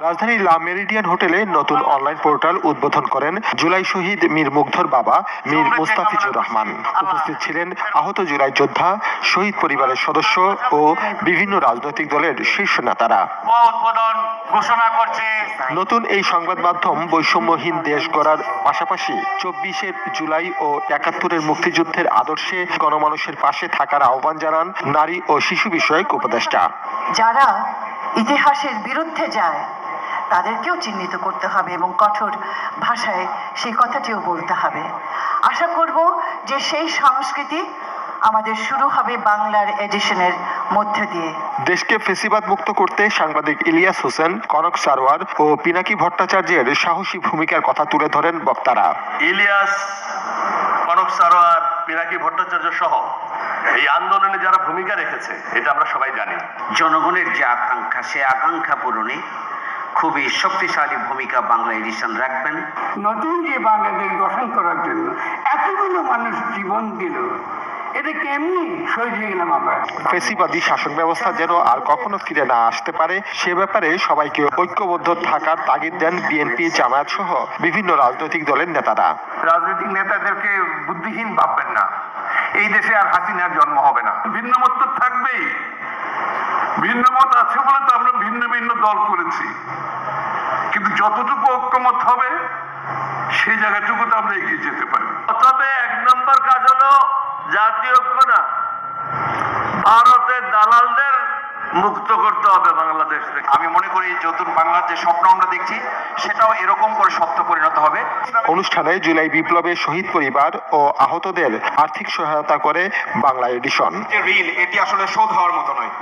রাজধানীর লা মেরিডিয়ান হোটেলে নতুন অনলাইন পোর্টাল উদ্বোধন করেন জুলাই শহীদ মীর মুগ্ধর বাবা মীর মুস্তাফিজুর রহমান। উপস্থিত ছিলেন আহত জুলাই যোদ্ধা শহীদ পরিবারের সদস্য ও বিভিন্ন রাজনৈতিক দলের শীর্ষ নেতারা। ঘোষণা করছে। নতুন এই সংবাদ মাধ্যম বৈষম্যহীন দেশ গড়ার পাশাপাশি চব্বিশের জুলাই ও একাত্তরের মুক্তিযুদ্ধের আদর্শে গণমানুষের পাশে থাকার আহ্বান জানান নারী ও শিশু বিষয়ক উপদেষ্টা। যারা ইতিহাসের বিরুদ্ধে যায় তাদেরকেও চিহ্নিত করতে হবে এবং কঠোর ভাষায় সেই কথাটিও বলতে হবে। আশা করব যে সেই সংস্কৃতি আমাদের শুরু হবে বাংলার এডিশনের মধ্য দিয়ে। দেশকে ফেসিবাদ মুক্ত করতে সাংবাদিক ইলিয়াস হোসেন কনক সারওয়ার ও পিনাকি ভট্টাচার্যের সাহসী ভূমিকার কথা তুলে ধরেন বক্তারা। ইলিয়াস কনক সারোয়ার পিনাকি ভট্টাচার্য সহ এই আন্দোলনে যারা ভূমিকা রেখেছে এটা আমরা সবাই জানি। জনগণের যে আকাঙ্ক্ষা সে আকাঙ্ক্ষা পূরণে খুবই শক্তিশালী ভূমিকা বাংলা এডিশন রাখবেন। নতুন যে বাংলাদেশ গঠন করার জন্য এতগুলো মানুষ জীবন দিল এটা কেমনি হয়ে গেলাম আমরা? ফেসিবাদী শাসন ব্যবস্থা যেন আর কখনো ফিরে না আসতে পারে সে ব্যাপারে সবাইকে ঐক্যবদ্ধ থাকার তাগিদ দেন বিএনপি জামায়াত সহ বিভিন্ন রাজনৈতিক দলের নেতারা। রাজনৈতিক নেতাদেরকে বুদ্ধিহীন ভাববেন না। এই দেশে আর হাসিনার জন্ম হবে না। ভিন্ন মত থাকবেই। আছে বলে তো আমরা ভিন্ন ভিন্ন দল করেছি। কিন্তু যতটুকু ঐক্যমত হবে সেই জায়গাটুকুতে আমরা এগিয়ে যেতে পারি। তবে এক নম্বর কাজ হলো জাতীয় ঐক্য না। ভারতের দালালদের মুক্ত করতে হবে বাংলাদেশ থেকে। আমি মনে করি নতুন বাংলার যে স্বপ্ন আমরা দেখছি সেটাও এরকম করে সত্য পরিণত হবে। অনুষ্ঠানে জুলাই বিপ্লবে শহীদ পরিবার ও আহতদের আর্থিক সহায়তা করে বাংলা এডিশন। ঋণ এটি আসলে শোধ হওয়ার মতো নয়।